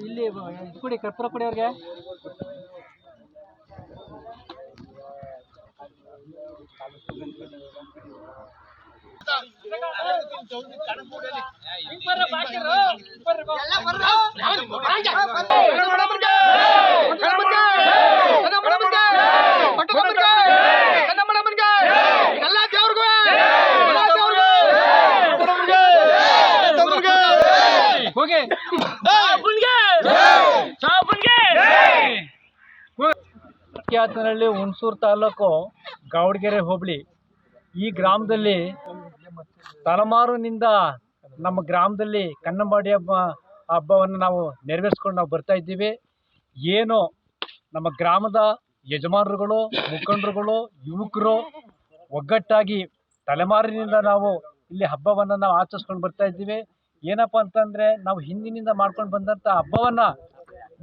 ಇಲ್ಲಿ ಕೊಡಿ ಕರ್ಪೂರ ಕೊಡಿ ಅವ್ರಿಗೆ ಹೋಗಿ ಹುಣಸೂರು ತಾಲೂಕು ಗಾವಡಗೆರೆ ಹೋಬಳಿ ಈ ಗ್ರಾಮದಲ್ಲಿ ತಲೆಮಾರಿನಿಂದ ನಮ್ಮ ಗ್ರಾಮದಲ್ಲಿ ಕನ್ನಂಬಾಡಿ ಹಬ್ಬ, ಹಬ್ಬವನ್ನು ನಾವು ನೆರವೇರಿಸ್ಕೊಂಡು ನಾವು ಬರ್ತಾ ಇದ್ದೀವಿ. ಏನು ನಮ್ಮ ಗ್ರಾಮದ ಯಜಮಾನರುಗಳು, ಮುಖಂಡರುಗಳು, ಯುವಕರು ಒಗ್ಗಟ್ಟಾಗಿ ತಲೆಮಾರಿನಿಂದ ನಾವು ಇಲ್ಲಿ ಹಬ್ಬವನ್ನು ನಾವು ಆಚರಿಸ್ಕೊಂಡು ಬರ್ತಾ ಇದ್ದೀವಿ. ಏನಪ್ಪ ಅಂತಂದರೆ ನಾವು ಹಿಂದಿನಿಂದ ಮಾಡ್ಕೊಂಡು ಬಂದಂಥ ಹಬ್ಬವನ್ನು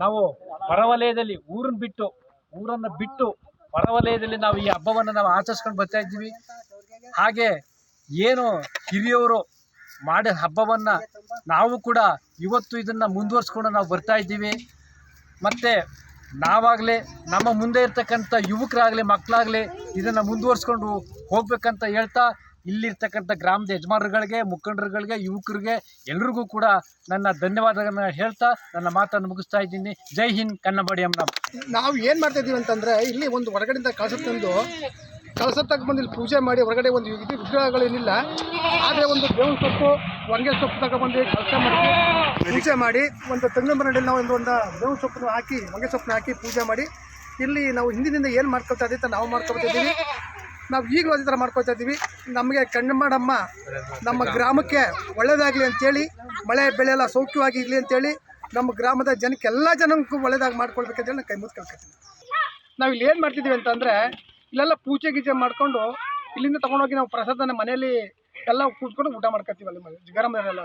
ನಾವು ಹೊರವಲಯದಲ್ಲಿ ಊರನ್ನ ಬಿಟ್ಟು, ಊರನ್ನು ಬಿಟ್ಟು ಹೊರವಲಯದಲ್ಲಿ ನಾವು ಈ ಹಬ್ಬವನ್ನು ನಾವು ಆಚರಿಸ್ಕೊಂಡು ಬರ್ತಾ ಇದ್ದೀವಿ. ಹಾಗೆ ಏನು ಹಿರಿಯವರು ಮಾಡಿದ ಹಬ್ಬವನ್ನು ನಾವು ಕೂಡ ಇವತ್ತು ಇದನ್ನು ಮುಂದುವರ್ಸ್ಕೊಂಡು ನಾವು ಬರ್ತಾ ಇದ್ದೀವಿ. ಮತ್ತು ನಾವಾಗಲಿ ನಮ್ಮ ಮುಂದೆ ಇರ್ತಕ್ಕಂಥ ಯುವಕರಾಗಲಿ ಮಕ್ಕಳಾಗಲಿ ಇದನ್ನು ಮುಂದುವರ್ಸ್ಕೊಂಡು ಹೋಗ್ಬೇಕಂತ ಹೇಳ್ತಾ ಇಲ್ಲಿರ್ತಕ್ಕಂಥ ಗ್ರಾಮದ ಯಜಮಾನರುಗಳಿಗೆ, ಮುಖಂಡರುಗಳಿಗೆ, ಯುವಕರಿಗೆ ಎಲ್ರಿಗೂ ಕೂಡ ನನ್ನ ಧನ್ಯವಾದಗಳನ್ನ ಹೇಳ್ತಾ ನನ್ನ ಮಾತನ್ನು ಮುಗಿಸ್ತಾ ಇದ್ದೀನಿ. ಜೈ ಹಿಂದ್ ಕನ್ನಬಾಡಿ ಅಮ್ಮ ನಾವು ಏನು ಮಾಡ್ತಾ ಇದ್ದೀವಿ ಅಂತಂದರೆ ಇಲ್ಲಿ ಒಂದು ಹೊರಗಡೆಯಿಂದ ಕಳಸ ತಂದು ಬಂದು ಇಲ್ಲಿ ಪೂಜೆ ಮಾಡಿ ಹೊರಗಡೆ ಒಂದು ಇದು ವಿಗ್ರಹಗಳೇನಿಲ್ಲ. ಆದರೆ ಒಂದು ಬೇವಿನ ಸೊಪ್ಪು ಹೊಂಗೆ ಸೊಪ್ಪು ತಗೊಬಂದು ಕಳಸ ಮಾಡಿ ಪೂಜೆ ಮಾಡಿ ಒಂದು ತೆಂಗಿನ ಮರದಲ್ಲಿ ನಾವು ಒಂದು ಒಂದು ಬೇವಿನ ಸೊಪ್ಪನ್ನು ಹಾಕಿ ಹೊಂಗೆ ಸೊಪ್ಪನ್ನ ಹಾಕಿ ಪೂಜೆ ಮಾಡಿ. ಇಲ್ಲಿ ನಾವು ಹಿಂದಿನಿಂದ ಏನು ಮಾಡ್ಕೊಳ್ತಾ ಇದ್ದೀವಿ ನಾವು ಮಾಡ್ಕೊಳ್ತಾ ಇದ್ದೀವಿ. ನಾವು ಈಗಲೂ ಅದೇ ಥರ ಮಾಡ್ಕೊಳ್ತಾ ಇದ್ದೀವಿ. ನಮಗೆ ಕಣ್ಣು ನಮ್ಮ ಗ್ರಾಮಕ್ಕೆ ಒಳ್ಳೆಯದಾಗಲಿ ಅಂತೇಳಿ, ಮಳೆ ಬೆಳೆ ಎಲ್ಲ ಸೌಖ್ಯವಾಗಿ ಇರಲಿ ಅಂತೇಳಿ, ನಮ್ಮ ಗ್ರಾಮದ ಜನಕ್ಕೆ ಎಲ್ಲ ಜನಕ್ಕೂ ಒಳ್ಳೇದಾಗಿ ಮಾಡ್ಕೊಳ್ಬೇಕಂತೇಳಿ ನಾನು ಕೈ ಮುದ್ದು ಕೇಳ್ಕೊತೀನಿ. ನಾವು ಇಲ್ಲಿ ಏನು ಮಾಡ್ತಿದ್ದೀವಿ ಅಂತಂದರೆ ಇಲ್ಲೆಲ್ಲ ಪೂಜೆ ಗೀಜೆ ಮಾಡಿಕೊಂಡು ಇಲ್ಲಿಂದ ತಗೊಂಡೋಗಿ ನಾವು ಪ್ರಸಾದನ ಮನೆಯಲ್ಲಿ ಎಲ್ಲ ಕೂತ್ಕೊಂಡು ಊಟ ಮಾಡ್ಕೊತೀವಿ ಅಲ್ಲಿ ಗರಂ ಎಲ್ಲ